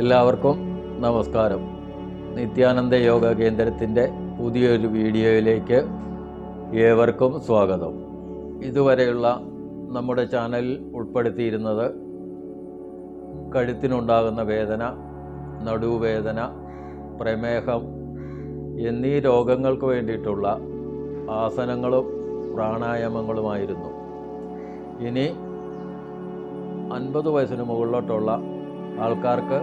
എല്ലാവർക്കും നമസ്കാരം. നിത്യാനന്ദ യോഗ കേന്ദ്രത്തിന്റെ പുതിയൊരു വീഡിയോയിലേക്ക് ഏവർക്കും സ്വാഗതം. ഇതുവരെയുള്ള നമ്മുടെ ചാനലിൽ ഉൾപ്പെടുത്തിയിരുന്നത് കഴുത്തിനുണ്ടാകുന്ന വേദന നടുവേദന പ്രമേഹം എന്നീ രോഗങ്ങൾക്ക് വേണ്ടിയിട്ടുള്ള ആസനങ്ങളും പ്രാണായാമങ്ങളുമായിരുന്നു. ഇനി അൻപത് വയസ്സിന് മുകളിലോട്ടുള്ള ആൾക്കാർക്ക്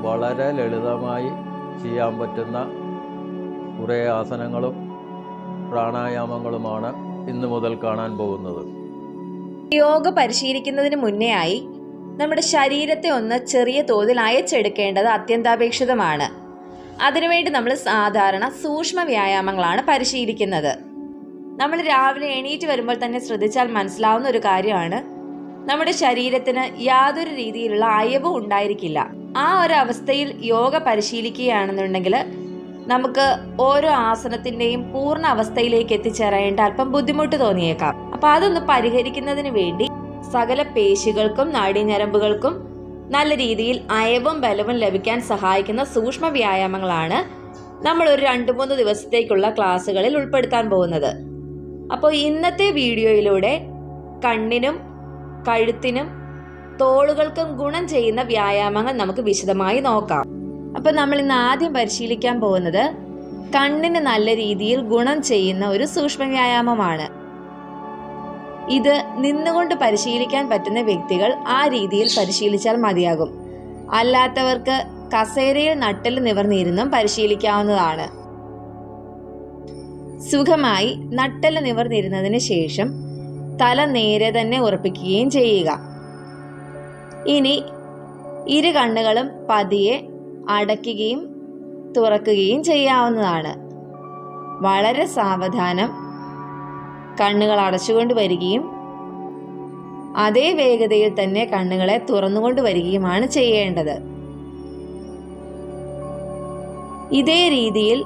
വളരെ ലളിതമായി ചെയ്യാൻ പറ്റുന്ന കുറേ ആസനങ്ങളും പ്രാണായാമങ്ങളുമാണ് ഇന്ന് മുതൽ കാണാൻ പോകുന്നത്. യോഗ പരിശീലിക്കുന്നതിന് മുന്നേ ആയി നമ്മുടെ ശരീരത്തെ ഒന്ന് ചെറിയ തോതിൽ അയച്ചെടുക്കേണ്ടത് അത്യന്താപേക്ഷിതമാണ്. അതിനുവേണ്ടി നമ്മൾ സാധാരണ സൂക്ഷ്മ വ്യായാമങ്ങളാണ് പരിശീലിക്കുന്നത്. നമ്മൾ രാവിലെ എണീറ്റ് വരുമ്പോൾ തന്നെ ശ്രദ്ധിച്ചാൽ മനസ്സിലാവുന്ന ഒരു കാര്യമാണ് നമ്മുടെ ശരീരത്തിന് യാതൊരു രീതിയിലുള്ള അയവും ഉണ്ടായിരിക്കില്ല. ആ ഒരു അവസ്ഥയിൽ യോഗ പരിശീലിക്കുകയാണെന്നുണ്ടെങ്കിൽ നമുക്ക് ഓരോ ആസനത്തിന്റെയും പൂർണ അവസ്ഥയിലേക്ക് എത്തിച്ചേരേണ്ട അല്പം ബുദ്ധിമുട്ട് തോന്നിയേക്കാം. അപ്പൊ അതൊന്ന് പരിഹരിക്കുന്നതിന് വേണ്ടി സകല പേശികൾക്കും നാഡീഞരമ്പുകൾക്കും നല്ല രീതിയിൽ അയവും ബലവും ലഭിക്കാൻ സഹായിക്കുന്ന സൂക്ഷ്മ വ്യായാമങ്ങളാണ് നമ്മൾ ഒരു രണ്ട് മൂന്ന് ദിവസത്തേക്കുള്ള ക്ലാസ്സുകളിൽ ഉൾപ്പെടുത്താൻ പോകുന്നത്. അപ്പോൾ ഇന്നത്തെ വീഡിയോയിലൂടെ കണ്ണിനും കഴുത്തിനും തോളുകൾക്കും ഗുണം ചെയ്യുന്ന വ്യായാമങ്ങൾ നമുക്ക് വിശദമായി നോക്കാം. അപ്പോൾ നമ്മൾ ഇന്ന് ആദ്യം പരിശീലിക്കാൻ പോകുന്നത് കണ്ണിന് നല്ല രീതിയിൽ ഗുണം ചെയ്യുന്ന ഒരു സൂക്ഷ്മ വ്യായാമമാണ്. ഇത് നിന്നുകൊണ്ട് പരിശീലിക്കാൻ പറ്റുന്ന വ്യക്തികൾ ആ രീതിയിൽ പരിശീലിച്ചാൽ മതിയാകും. അല്ലാത്തവർക്ക് കസേരയിൽ നട്ടൽ നിവർന്നിരുന്നും പരിശീലിക്കാവുന്നതാണ്. സുഖമായി നട്ടൽ നിവർന്നിരുന്നതിന് ശേഷം തല നേരെ തന്നെ ഉറപ്പിക്കുകയും ചെയ്യുക. ഇനി ഇരു കണ്ണുകളും പതിയെ അടയ്ക്കുകയും തുറക്കുകയും ചെയ്യാവുന്നതാണ്. വളരെ സാവധാനം കണ്ണുകൾ അടച്ചുകൊണ്ട് വരികയും അതേ വേഗതയിൽ തന്നെ കണ്ണുകളെ തുറന്നുകൊണ്ട് വരികയുമാണ് ചെയ്യേണ്ടത്. ഇതേ രീതിയിൽ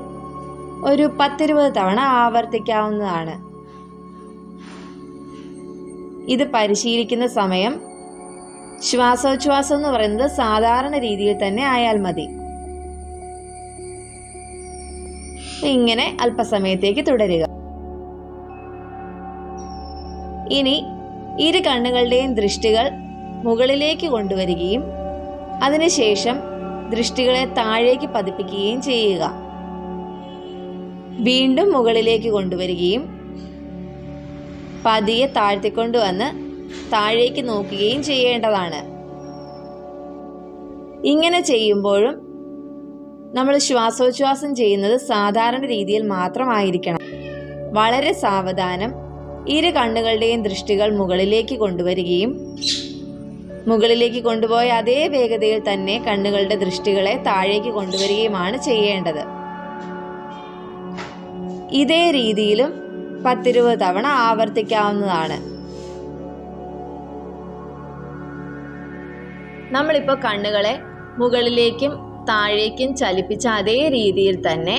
ഒരു പത്തിരുപത് തവണ ആവർത്തിക്കാവുന്നതാണ്. ഇത് പരിശീലിക്കുന്ന സമയം ശ്വാസോച്ഛ്വാസം എന്ന് പറയുന്നത് സാധാരണ രീതിയിൽ തന്നെ ആയാൽ മതി. ഇങ്ങനെ അല്പസമയത്തേക്ക് തുടരുക. ഇനി ഇരു കണ്ണുകളുടെയും ദൃഷ്ടികൾ മുകളിലേക്ക് കൊണ്ടുവരികയും അതിനുശേഷം ദൃഷ്ടികളെ താഴേക്ക് പതിപ്പിക്കുകയും ചെയ്യുക. വീണ്ടും മുകളിലേക്ക് കൊണ്ടുവരികയും പതിയെ താഴ്ത്തിക്കൊണ്ടുവന്ന് താഴേക്ക് നോക്കുകയും ചെയ്യേണ്ടതാണ്. ഇങ്ങനെ ചെയ്യുമ്പോഴും നമ്മൾ ശ്വാസോച്ഛ്വാസം ചെയ്യുന്നത് സാധാരണ രീതിയിൽ മാത്രമായിരിക്കണം. വളരെ സാവധാനം ഇരു കണ്ണുകളുടെയും ദൃഷ്ടികൾ മുകളിലേക്ക് കൊണ്ടുവരികയും മുകളിലേക്ക് കൊണ്ടുപോയ അതേ വേഗതയിൽ തന്നെ കണ്ണുകളുടെ ദൃഷ്ടികളെ താഴേക്ക് കൊണ്ടുവരികയുമാണ് ചെയ്യേണ്ടത്. ഇതേ രീതിയിലും പത്തിരുപത് തവണ ആവർത്തിക്കാവുന്നതാണ്. നമ്മളിപ്പോൾ കണ്ണുകളെ മുകളിലേക്കും താഴേക്കും ചലിപ്പിച്ച അതേ രീതിയിൽ തന്നെ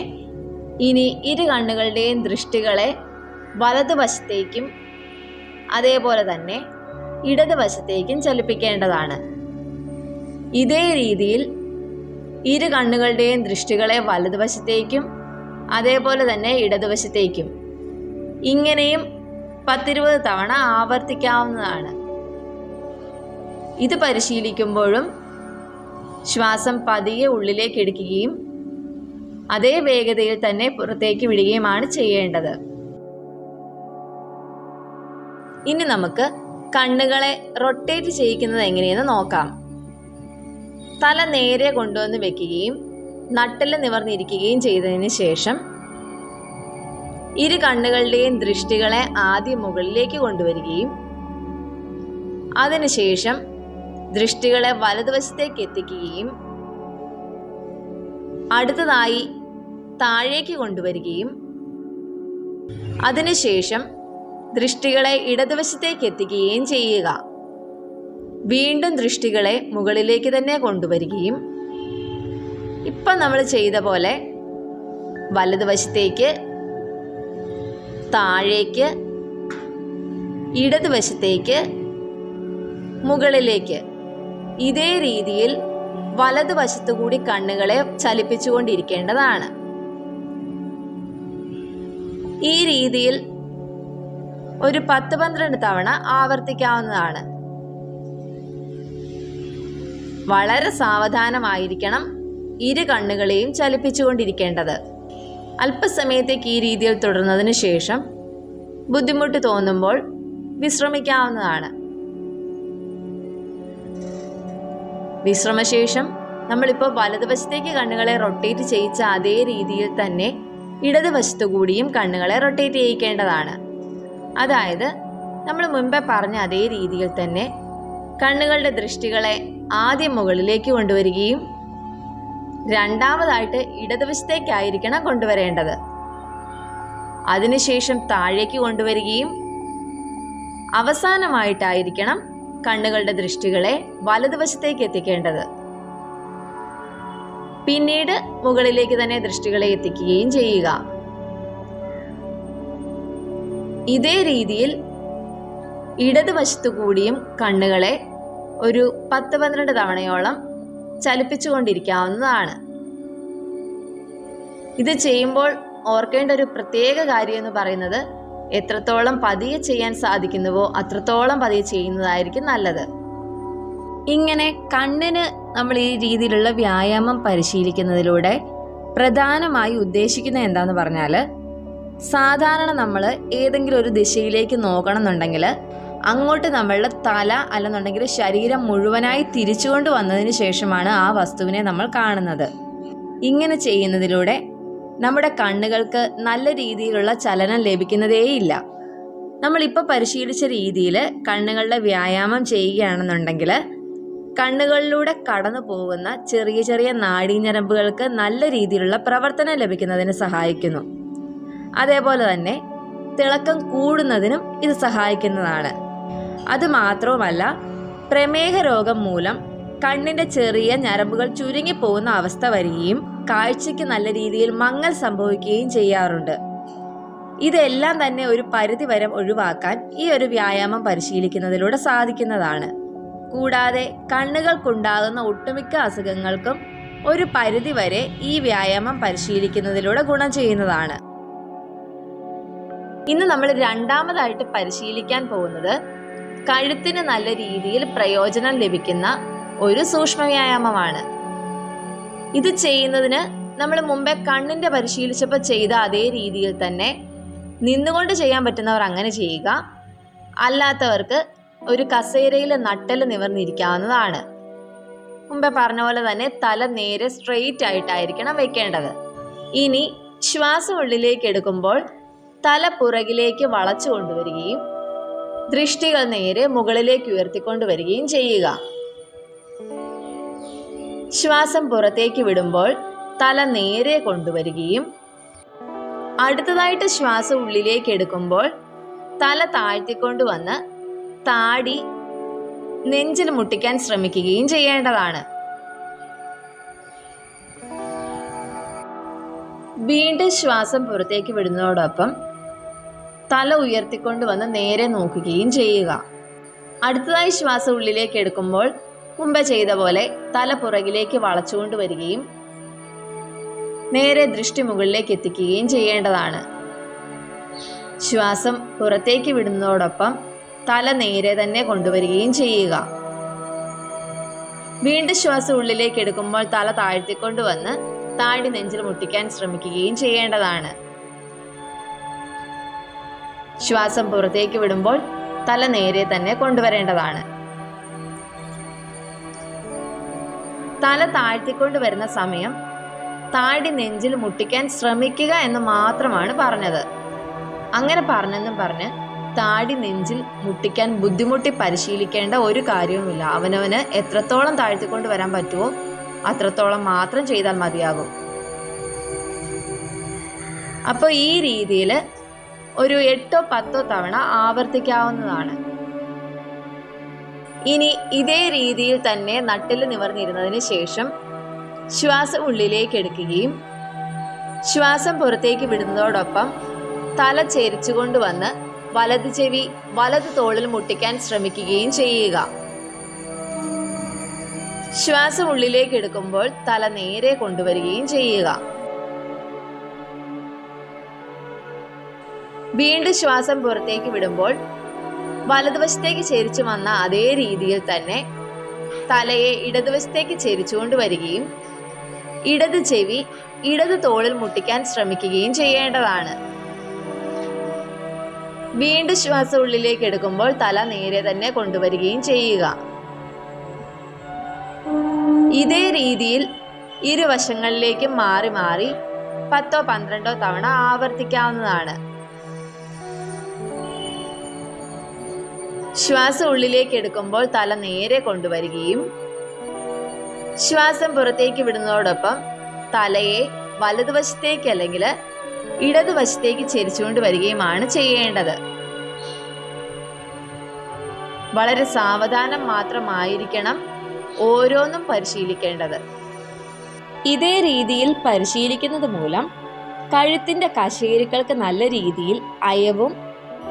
ഇനി ഇരു കണ്ണുകളുടെയും ദൃഷ്ടികളെ വലതുവശത്തേക്കും അതേപോലെ തന്നെ ഇടതുവശത്തേക്കും ചലിപ്പിക്കേണ്ടതാണ്. ഇതേ രീതിയിൽ ഇരു കണ്ണുകളുടെയും ദൃഷ്ടികളെ വലതുവശത്തേക്കും അതേപോലെ തന്നെ ഇടതുവശത്തേക്കും ഇങ്ങനെയും പത്തിരുപത് തവണ ആവർത്തിക്കാവുന്നതാണ്. ഇത് പരിശീലിക്കുമ്പോഴും ശ്വാസം പതിയെ ഉള്ളിലേക്ക് എടുക്കുകയും അതേ വേഗതയിൽ തന്നെ പുറത്തേക്ക് വിടുകയുമാണ് ചെയ്യേണ്ടത്. ഇനി നമുക്ക് കണ്ണുകളെ റൊട്ടേറ്റ് ചെയ്യിക്കുന്നത് എങ്ങനെയെന്ന് നോക്കാം. തല നേരെ കൊണ്ടുവന്ന് വെക്കുകയും നട്ടൽ നിവർന്നിരിക്കുകയും ചെയ്തതിന് ശേഷം ഇരു കണ്ണുകളുടെയും ദൃഷ്ടികളെ ആദ്യം മുകളിലേക്ക് കൊണ്ടുവരികയും അതിനുശേഷം ദൃഷ്ടികളെ വലതുവശത്തേക്ക് എത്തിക്കുകയും അടുത്തതായി താഴേക്ക് കൊണ്ടുവരികയും. അതിനുശേഷം ദൃഷ്ടികളെ ഇടതുവശത്തേക്ക് എത്തിക്കുകയും ചെയ്യുക. വീണ്ടും ദൃഷ്ടികളെ മുകളിലേക്ക് തന്നെ കൊണ്ടുവരികയും. ഇപ്പം നമ്മൾ ചെയ്ത പോലെ വലതുവശത്തേക്ക് താഴേക്ക് ഇടതുവശത്തേക്ക് മുകളിലേക്ക് ഇതേ രീതിയിൽ വലതുവശത്തുകൂടി കണ്ണുകളെ ചലിപ്പിച്ചുകൊണ്ടിരിക്കേണ്ടതാണ്. ഈ രീതിയിൽ ഒരു പത്ത് പന്ത്രണ്ട് തവണ ആവർത്തിക്കാവുന്നതാണ്. വളരെ സാവധാനമായിരിക്കണം ഇരു കണ്ണുകളെയും ചലിപ്പിച്ചുകൊണ്ടിരിക്കേണ്ടത്. അല്പസമയത്തേക്ക് ഈ രീതിയിൽ തുടർന്നതിന് ശേഷം ബുദ്ധിമുട്ട് തോന്നുമ്പോൾ വിശ്രമിക്കാവുന്നതാണ്. വിശ്രമശേഷം നമ്മളിപ്പോൾ വലതുവശത്തേക്ക് കണ്ണുകളെ റൊട്ടേറ്റ് ചെയ്യിച്ച അതേ രീതിയിൽ തന്നെ ഇടതുവശത്തു കൂടിയും കണ്ണുകളെ റൊട്ടേറ്റ് ചെയ്യിക്കേണ്ടതാണ്. അതായത് നമ്മൾ മുൻപേ പറഞ്ഞ അതേ രീതിയിൽ തന്നെ കണ്ണുകളുടെ ദൃഷ്ടികളെ ആദ്യം മുകളിലേക്ക് കൊണ്ടുവരികയും രണ്ടാമതായിട്ട് ഇടതുവശത്തേക്കായിരിക്കണം കൊണ്ടുവരേണ്ടത്. അതിനുശേഷം താഴേക്ക് കൊണ്ടുവരികയും അവസാനമായിട്ടായിരിക്കണം കണ്ണുകളുടെ ദൃഷ്ടികളെ വലതുവശത്തേക്ക് എത്തിക്കേണ്ടത്. പിന്നീട് മുകളിലേക്ക് തന്നെ ദൃഷ്ടികളെ എത്തിക്കുകയും ചെയ്യുക. ഇതേ രീതിയിൽ ഇടതുവശത്തു കൂടിയും കണ്ണുകളെ ഒരു പത്ത് പന്ത്രണ്ട് തവണയോളം ചലിപ്പിച്ചുകൊണ്ടിരിക്കാവുന്നതാണ്. ഇത് ചെയ്യുമ്പോൾ ഓർക്കേണ്ട ഒരു പ്രത്യേക കാര്യം എന്ന് പറയുന്നത് എത്രത്തോളം പതിയെ ചെയ്യാൻ സാധിക്കുന്നുവോ അത്രത്തോളം പതിയെ ചെയ്യുന്നതായിരിക്കും നല്ലത്. ഇങ്ങനെ കണ്ണിന് നമ്മൾ ഈ രീതിയിലുള്ള വ്യായാമം പരിശീലിക്കുന്നതിലൂടെ പ്രധാനമായി ഉദ്ദേശിക്കുന്നത് എന്താന്ന് പറഞ്ഞാൽ സാധാരണ നമ്മൾ ഏതെങ്കിലും ഒരു ദിശയിലേക്ക് നോക്കണം എന്നുണ്ടെങ്കിൽ അങ്ങോട്ട് നമ്മളുടെ തല അല്ലെന്നുണ്ടെങ്കിൽ ശരീരം മുഴുവനായി തിരിച്ചുകൊണ്ട് വന്നതിന് ശേഷമാണ് ആ വസ്തുവിനെ നമ്മൾ കാണുന്നത്. ഇങ്ങനെ ചെയ്യുന്നതിലൂടെ നമ്മുടെ കണ്ണുകൾക്ക് നല്ല രീതിയിലുള്ള ചലനം ലഭിക്കുന്നതേയില്ല. നമ്മളിപ്പോൾ പരിശീലിച്ച രീതിയിൽ കണ്ണുകളുടെ വ്യായാമം ചെയ്യുകയാണെന്നുണ്ടെങ്കിൽ കണ്ണുകളിലൂടെ കടന്നു പോകുന്ന ചെറിയ ചെറിയ നാഡീഞ്ഞരമ്പുകൾക്ക് നല്ല രീതിയിലുള്ള പ്രവർത്തനം ലഭിക്കുന്നതിന് സഹായിക്കുന്നു. അതേപോലെ തന്നെ തിളക്കം കൂടുന്നതിനും ഇത് സഹായിക്കുന്നതാണ്. അത് മാത്രവുമല്ല പ്രമേഹ രോഗം മൂലം കണ്ണിന്റെ ചെറിയ ഞരമ്പുകൾ ചുരുങ്ങിപ്പോകുന്ന അവസ്ഥ വരികയും കാഴ്ചയ്ക്ക് നല്ല രീതിയിൽ മങ്ങൽ സംഭവിക്കുകയും ചെയ്യാറുണ്ട്. ഇതെല്ലാം തന്നെ ഒരു പരിധി വരെ ഒഴിവാക്കാൻ ഈ ഒരു വ്യായാമം പരിശീലിക്കുന്നതിലൂടെ സാധിക്കുന്നതാണ്. കൂടാതെ കണ്ണുകൾക്കുണ്ടാകുന്ന ഒട്ടുമിക്ക അസുഖങ്ങൾക്കും ഒരു പരിധി വരെ ഈ വ്യായാമം പരിശീലിക്കുന്നതിലൂടെ ഗുണം ചെയ്യുന്നതാണ്. ഇന്ന് നമ്മൾ രണ്ടാമതായിട്ട് പരിശീലിക്കാൻ പോകുന്നത് കഴുത്തിന് നല്ല രീതിയിൽ പ്രയോജനം ലഭിക്കുന്ന ഒരു സൂക്ഷ്മ വ്യായാമമാണ്. ഇത് ചെയ്യുന്നതിന് നമ്മൾ മുമ്പേ കണ്ണിന്റെ പരിശീലിച്ചപ്പോൾ ചെയ്ത അതേ രീതിയിൽ തന്നെ നിന്നുകൊണ്ട് ചെയ്യാൻ പറ്റുന്നവർ അങ്ങനെ ചെയ്യുക. അല്ലാത്തവർക്ക് ഒരു കസേരയിൽ നട്ടൽ നിവർന്നിരിക്കാവുന്നതാണ്. മുമ്പേ പറഞ്ഞ പോലെ തന്നെ തല നേരെ സ്ട്രെയിറ്റ് ആയിട്ടായിരിക്കണം വെക്കേണ്ടത്. ഇനി ശ്വാസം ഉള്ളിലേക്ക് എടുക്കുമ്പോൾ തല പുറകിലേക്ക് വളച്ചു കൊണ്ടുവരികയും ദൃഷ്ടികൾ നേരെ മുകളിലേക്ക് ഉയർത്തിക്കൊണ്ടുവരികയും ചെയ്യുക. ശ്വാസം പുറത്തേക്ക് വിടുമ്പോൾ തല നേരെ കൊണ്ടുവരികയും അടുത്തതായിട്ട് ശ്വാസം ഉള്ളിലേക്ക് എടുക്കുമ്പോൾ തല താഴ്ത്തിക്കൊണ്ടുവന്ന് താടി നെഞ്ചിൽ മുട്ടിക്കാൻ ശ്രമിക്കുകയും ചെയ്യേണ്ടതാണ്. വീണ്ടും ശ്വാസം പുറത്തേക്ക് വിടുന്നതോടൊപ്പം തല ഉയർത്തിക്കൊണ്ട് വന്ന് നേരെ നോക്കുകയും ചെയ്യുക. അടുത്തതായി ശ്വാസം ഉള്ളിലേക്ക് എടുക്കുമ്പോൾ മുമ്പ് ചെയ്ത പോലെ തല പുറകിലേക്ക് വളച്ചുകൊണ്ട് വരികയും നേരെ ദൃഷ്ടി മുകളിലേക്ക് എത്തിക്കുകയും ചെയ്യേണ്ടതാണ്. ശ്വാസം പുറത്തേക്ക് വിടുന്നതോടൊപ്പം തല നേരെ തന്നെ കൊണ്ടുവരികയും ചെയ്യുക. വീണ്ടും ശ്വാസം ഉള്ളിലേക്ക് എടുക്കുമ്പോൾ തല താഴ്ത്തിക്കൊണ്ട് വന്ന് താടി നെഞ്ചിൽ മുട്ടിക്കാൻ ശ്രമിക്കുകയും ചെയ്യേണ്ടതാണ്. ശ്വാസം പുറത്തേക്ക് വിടുമ്പോൾ തല നേരെ തന്നെ കൊണ്ടുവരേണ്ടതാണ്. തല താഴ്ത്തിക്കൊണ്ട് വരുന്ന സമയം താടി നെഞ്ചിൽ മുട്ടിക്കാൻ ശ്രമിക്കുക എന്ന് മാത്രമാണ് പറഞ്ഞത്. അങ്ങനെ പറഞ്ഞെന്നും പറഞ്ഞ് താടി നെഞ്ചിൽ മുട്ടിക്കാൻ ബുദ്ധിമുട്ടി പരിശീലിക്കേണ്ട ഒരു കാര്യവുമില്ല. അവനവന് എത്രത്തോളം താഴ്ത്തിക്കൊണ്ട് വരാൻ പറ്റുമോ അത്രത്തോളം മാത്രം ചെയ്താൽ മതിയാകും. അപ്പോൾ ഈ രീതിയിൽ ഒരു എട്ടോ പത്തോ തവണ ആവർത്തിക്കാവുന്നതാണ്. ഇനി ഇതേ രീതിയിൽ തന്നെ നട്ടിൽ നിവർന്നിരുന്നതിന് ശേഷം ശ്വാസം ഉള്ളിലേക്ക് എടുക്കുകയും ശ്വാസം പുറത്തേക്ക് വിടുന്നതോടൊപ്പം തല ചേരിച്ചുകൊണ്ടുവന്ന് വലത് ചെവി വലത് തോളിൽ മുട്ടിക്കാൻ ശ്രമിക്കുകയും ചെയ്യുക. ശ്വാസം ഉള്ളിലേക്ക് എടുക്കുമ്പോൾ തല നേരെ കൊണ്ടുവരികയും ചെയ്യുക. വീണ്ടും ശ്വാസം പുറത്തേക്ക് വിടുമ്പോൾ വലതുവശത്തേക്ക് ചേരിച്ചു വന്ന അതേ രീതിയിൽ തന്നെ തലയെ ഇടതുവശത്തേക്ക് ചെരിച്ചുകൊണ്ട് വരികയും ഇടത് ചെവി ഇടത് തോളിൽ മുട്ടിക്കാൻ ശ്രമിക്കുകയും ചെയ്യേണ്ടതാണ്. വീണ്ടും ശ്വാസം ഉള്ളിലേക്ക് എടുക്കുമ്പോൾ തല നേരെ തന്നെ കൊണ്ടുവരികയും ചെയ്യുക. ഇതേ രീതിയിൽ ഇരുവശങ്ങളിലേക്കും മാറി മാറി പത്തോ പന്ത്രണ്ടോ തവണ ആവർത്തിക്കാവുന്നതാണ്. ശ്വാസം ഉള്ളിലേക്ക് എടുക്കുമ്പോൾ തല നേരെ കൊണ്ടുവരികയും ശ്വാസം പുറത്തേക്ക് വിടുന്നതോടൊപ്പം തലയെ വലതുവശത്തേക്ക് അല്ലെങ്കിൽ ഇടതുവശത്തേക്ക് ചെരിച്ചുകൊണ്ട് വരികയുമാണ് ചെയ്യേണ്ടത്. വളരെ സാവധാനം മാത്രമായിരിക്കണം ഓരോന്നും പരിശീലിക്കേണ്ടത്. ഇതേ രീതിയിൽ പരിശീലിക്കുന്നത് മൂലം കഴുത്തിന്റെ കശേരുക്കൾക്ക് നല്ല രീതിയിൽ അയവും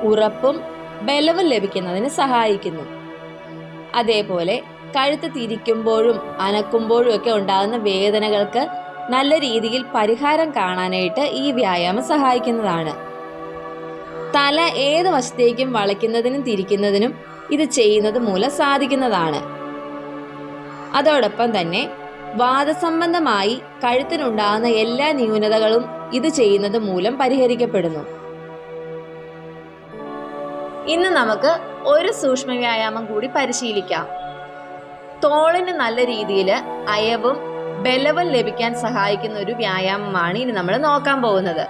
ഉറപ്പും ബലവും ലഭിക്കുന്നതിന് സഹായിക്കുന്നു. അതേപോലെ കഴുത്ത് തിരിക്കുമ്പോഴും അനക്കുമ്പോഴും ഒക്കെ ഉണ്ടാകുന്ന വേദനകൾക്ക് നല്ല രീതിയിൽ പരിഹാരം കാണാനായിട്ട് ഈ വ്യായാമം സഹായിക്കുന്നതാണ്. തല ഏത് വശത്തേക്കും വളയ്ക്കുന്നതിനും തിരിക്കുന്നതിനും ഇത് ചെയ്യുന്നത് മൂലം സാധിക്കുന്നതാണ്. അതോടൊപ്പം തന്നെ വാദസംബന്ധമായി കഴുത്തിനുണ്ടാകുന്ന എല്ലാ ന്യൂനതകളും ഇത് ചെയ്യുന്നത് മൂലം പരിഹരിക്കപ്പെടുന്നു. ഇന്ന് നമുക്ക് ഒരു സൂക്ഷ്മ വ്യായാമം കൂടി പരിശീലിക്കാം. തോളിന് നല്ല രീതിയിൽ അയവും ബലവും ലഭിക്കാൻ സഹായിക്കുന്ന ഒരു വ്യായാമമാണ് ഇനി നമ്മൾ നോക്കാൻ പോകുന്നത്.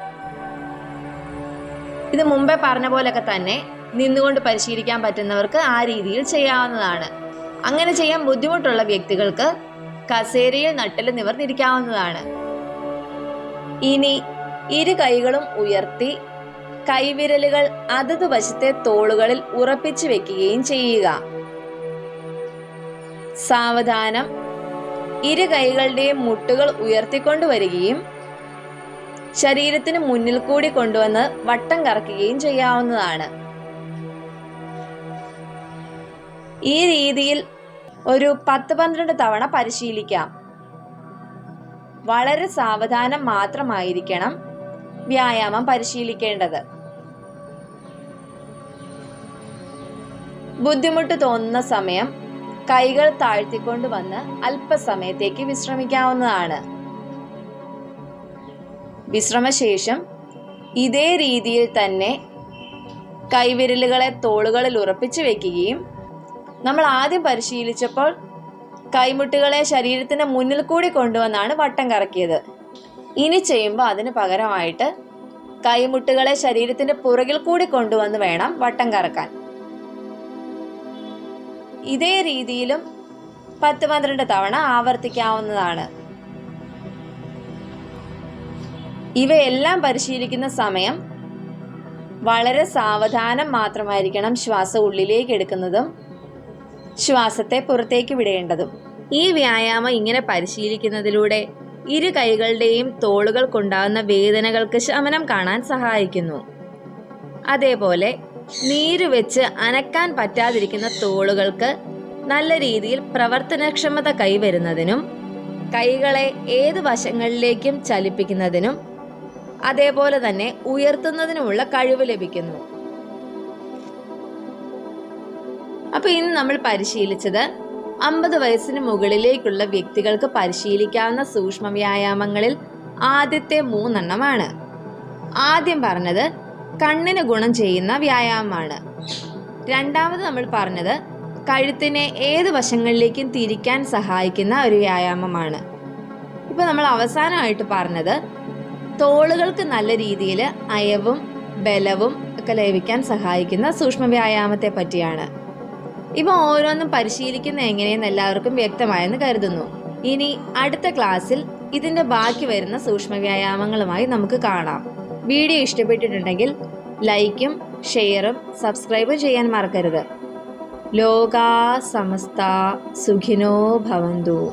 ഇത് മുമ്പേ പറഞ്ഞ പോലൊക്കെ തന്നെ നിന്നുകൊണ്ട് പരിശീലിക്കാൻ പറ്റുന്നവർക്ക് ആ രീതിയിൽ ചെയ്യാവുന്നതാണ്. അങ്ങനെ ചെയ്യാൻ ബുദ്ധിമുട്ടുള്ള വ്യക്തികൾക്ക് കസേരയിൽ നട്ടിൽ നിവർന്നിരിക്കാവുന്നതാണ്. ഇനി ഇരു കൈകളും ഉയർത്തി കൈവിരലുകൾ അതത് വശത്തെ തോളുകളിൽ ഉറപ്പിച്ചു വെക്കുകയും ചെയ്യുക. സാവധാനം ഇരു കൈകളുടെയും മുട്ടുകൾ ഉയർത്തിക്കൊണ്ടുവരികയും ശരീരത്തിന് മുന്നിൽ കൂടി കൊണ്ടുവന്ന് വട്ടം കറക്കുകയും ചെയ്യാവുന്നതാണ്. ഈ രീതിയിൽ ഒരു പത്ത് പന്ത്രണ്ട് തവണ പരിശീലിക്കാം. വളരെ സാവധാനം മാത്രമായിരിക്കണം. വ്യായാമം പരിശീലിക്കേണ്ടത്. ബുദ്ധിമുട്ട് തോന്നുന്ന സമയം കൈകൾ താഴ്ത്തിക്കൊണ്ട് വന്ന് അല്പസമയത്തേക്ക് വിശ്രമിക്കാവുന്നതാണ്. വിശ്രമശേഷം ഇതേ രീതിയിൽ തന്നെ കൈവിരലുകളെ തോളുകളിൽ ഉറപ്പിച്ചു വെക്കുകയും നമ്മൾ ആദ്യം പരിശീലിച്ചപ്പോൾ കൈമുട്ടുകളെ ശരീരത്തിന് മുന്നിൽ കൂടി കൊണ്ടുവന്നാണ് വട്ടം കറക്കിയത്. ഇനി ചെയ്യുമ്പോൾ അതിന് പകരമായിട്ട് കൈമുട്ടുകളെ ശരീരത്തിന്റെ പുറകിൽ കൂടി കൊണ്ടുവന്ന് വേണം വട്ടം കറക്കാൻ. ഇതേ രീതിയിലും പത്ത് പന്ത്രണ്ട് തവണ ആവർത്തിക്കാവുന്നതാണ്. ഇവയെല്ലാം പരിശീലിക്കുന്ന സമയം വളരെ സാവധാനം മാത്രമായിരിക്കണം ശ്വാസം ഉള്ളിലേക്ക് എടുക്കുന്നതും ശ്വാസത്തെ പുറത്തേക്ക് വിടേണ്ടതും. ഈ വ്യായാമം ഇങ്ങനെ പരിശീലിക്കുന്നതിലൂടെ ഇരു കൈകളുടെയും തോളുകൾക്കുണ്ടാകുന്ന വേദനകൾക്ക് ശമനം കാണാൻ സഹായിക്കുന്നു. അതേപോലെ നീര് വെച്ച് അനക്കാൻ പറ്റാതിരിക്കുന്ന തോളുകൾക്ക് നല്ല രീതിയിൽ പ്രവർത്തനക്ഷമത കൈവരുന്നതിനും കൈകളെ ഏത് വശങ്ങളിലേക്കും ചലിപ്പിക്കുന്നതിനും അതേപോലെ തന്നെ ഉയർത്തുന്നതിനുമുള്ള കഴിവ് ലഭിക്കുന്നു. അപ്പൊ ഇന്ന് നമ്മൾ പരിശീലിച്ചത് അമ്പത് വയസ്സിന് മുകളിലേക്കുള്ള വ്യക്തികൾക്ക് പരിശീലിക്കാവുന്ന സൂക്ഷ്മ വ്യായാമങ്ങളിൽ ആദ്യത്തെ മൂന്നെണ്ണമാണ്. ആദ്യം പറഞ്ഞത് കണ്ണിന് ഗുണം ചെയ്യുന്ന വ്യായാമമാണ്. രണ്ടാമത് നമ്മൾ പറഞ്ഞത് കഴുത്തിനെ ഏത് വശങ്ങളിലേക്കും തിരിക്കാൻ സഹായിക്കുന്ന ഒരു വ്യായാമമാണ്. ഇപ്പോൾ നമ്മൾ അവസാനമായിട്ട് പറഞ്ഞത് തോളുകൾക്ക് നല്ല രീതിയിൽ അയവും ബലവും ഒക്കെ ലഭിക്കാൻ സഹായിക്കുന്ന സൂക്ഷ്മ വ്യായാമത്തെ പറ്റിയാണ്. ഇവ ഓരോന്നും പരിശീലിക്കുന്ന എങ്ങനെയെന്ന് എല്ലാവർക്കും വ്യക്തമായെന്ന് കരുതുന്നു. ഇനി അടുത്ത ക്ലാസ്സിൽ ഇതിന്റെ ബാക്കി വരുന്ന സൂക്ഷ്മ വ്യായാമങ്ങളുമായി നമുക്ക് കാണാം. വീഡിയോ ഇഷ്ടപ്പെട്ടിട്ടുണ്ടെങ്കിൽ ലൈക്കും ഷെയറും സബ്സ്ക്രൈബും ചെയ്യാൻ മറക്കരുത്. ലോകാ സമസ്ത സുഖിനോ ഭവന്തു.